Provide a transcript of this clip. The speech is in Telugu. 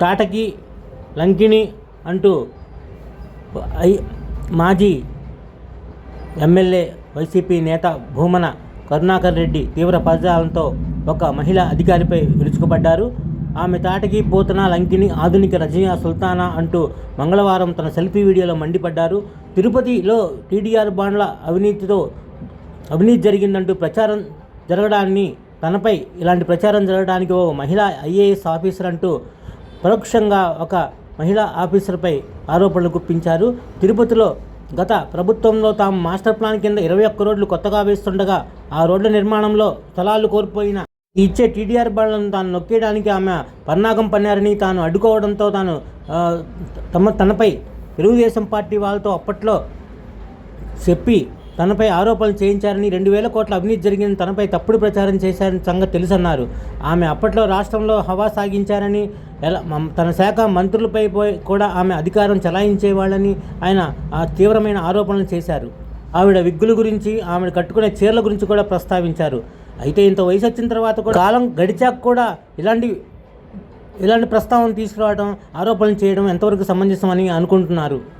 తాటకి లంకిణి అంటూ ఐ- మాజీ ఎమ్మెల్యే వైసీపీ నేత భూమన కరుణాకర్ రెడ్డి తీవ్ర పదజాలంతో ఒక మహిళా అధికారిపై విరుచుకుపడ్డారు. ఆమె తాటకి పోతన లంకిని ఆధునిక రజనీయా సుల్తానా అంటూ మంగళవారం తన సెల్ఫీ వీడియోలో మండిపడ్డారు. తిరుపతిలో టీడీఆర్ బాండ్ల అవినీతితో అవినీతి జరిగిందంటూ ప్రచారం జరగడాన్ని తనపై ఇలాంటి ప్రచారం జరగడానికి ఓ మహిళా ఐఏఎస్ ఆఫీసర్ అంటూ పరోక్షంగా ఒక మహిళా ఆఫీసర్పై ఆరోపణలు గుప్పించారు. తిరుపతిలో గత ప్రభుత్వంలో తాము మాస్టర్ ప్లాన్ కింద ఇరవై ఒక్క రోడ్లు కొత్తగా వేస్తుండగా ఆ రోడ్ల నిర్మాణంలో స్థలాలు కోల్పోయిన ఇచ్చే టీడీఆర్ బండ్లను తాను నొక్కేయడానికి ఆమె పన్నాగం పన్నారని తాను అడ్డుకోవడంతో తాను తమ తనపై తెలుగుదేశం పార్టీ వాళ్ళతో అప్పట్లో చెప్పి తనపై ఆరోపణలు చేయించారని రెండు వేల కోట్ల అవినీతి జరిగిన తనపై తప్పుడు ప్రచారం చేశారని సంగతి తెలుసన్నారు. ఆమె అప్పట్లో రాష్ట్రంలో హవా సాగించారని ఎలా మం- తన శాఖ మంత్రులపై పోయి కూడా ఆమె అధికారం చలాయించేవాళ్ళని ఆయన ఆ తీవ్రమైన ఆరోపణలు చేశారు. ఆవిడ విగ్గుల గురించి ఆమె కట్టుకునే చీరల గురించి కూడా ప్రస్తావించారు. అయితే ఇంత వయసు వచ్చిన తర్వాత కూడా కాలం గడిచాక కూడా ఇలాంటి ఇలాంటి ప్రస్తావన తీసుకురావడం ఆరోపణలు చేయడం ఎంతవరకు సమంజసమని అనుకుంటున్నారు?